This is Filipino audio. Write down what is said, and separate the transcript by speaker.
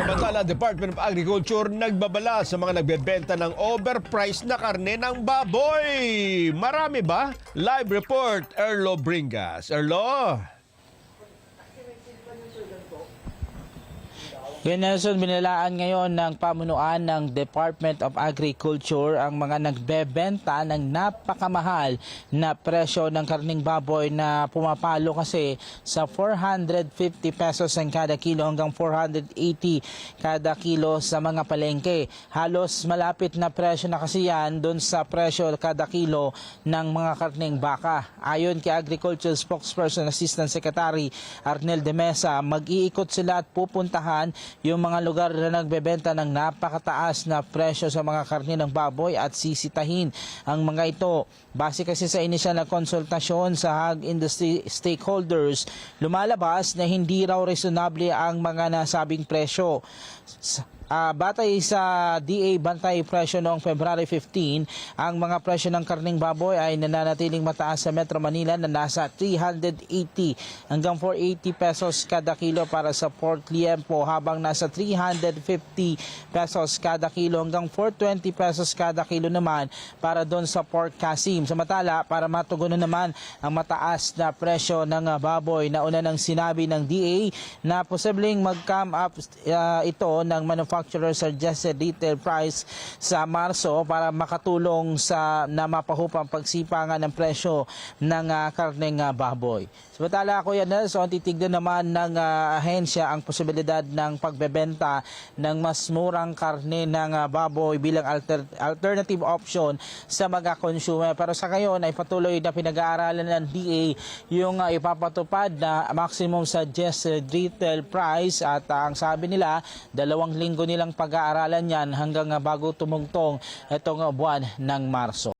Speaker 1: Samantala, Department of Agriculture nagbabala sa mga nagbebenta ng overpriced na karne ng baboy. Marami ba? Live report, Erlo Bringas. Erlo?
Speaker 2: Nelson, binilaan ngayon ng pamunuan ng Department of Agriculture ang mga nagbebenta ng napakamahal na presyo ng karning baboy na pumapalo kasi sa 450 pesos ang kada kilo hanggang 480 kada kilo sa mga palengke. Halos malapit na presyo na kasi yan doon sa presyo kada kilo ng mga karning baka. Ayon kay Agriculture Spokesperson Assistant Secretary Arnel de Mesa, mag-iikot sila at pupuntahan yung mga lugar na nagbebenta ng napakataas na presyo sa mga karne ng baboy at sisitahin ang mga ito. Base kasi sa inisyal na konsultasyon sa hog industry stakeholders, lumalabas na hindi raw reasonable ang mga nasabing presyo. Ah, batay sa DA Bantay presyo noong February 15, ang mga presyo ng karning baboy ay nananatiling mataas sa Metro Manila na nasa 380 hanggang 480 pesos kada kilo para sa pork liempo habang nasa 350 pesos kada kilo hanggang 420 pesos kada kilo naman para doon sa pork kasim. Samantala, para matugunan naman ang mataas na presyo ng ah, baboy na una nang sinabi ng DA na posibleng mag-come up ah, ito ng manufacturer suggested retail price sa Marso para makatulong sa na mapahupang pagsipangan ng presyo ng ah, karneng ah, baboy. Samantala, Kuya Nelson, titignan naman ng ah, ahensya ang posibilidad ng pagbebenta ng mas murang karne ng ah, baboy bilang alter- alternative option sa mga consumer. Pero sa ngayon ay patuloy na pinag-aaralan ng DA yung ah, ipapatupad na maximum suggested retail price at ah, ang sabi nila, dalawang linggo nilang pag-aaralan yan hanggang bago tumungtong itong buwan ng Marso.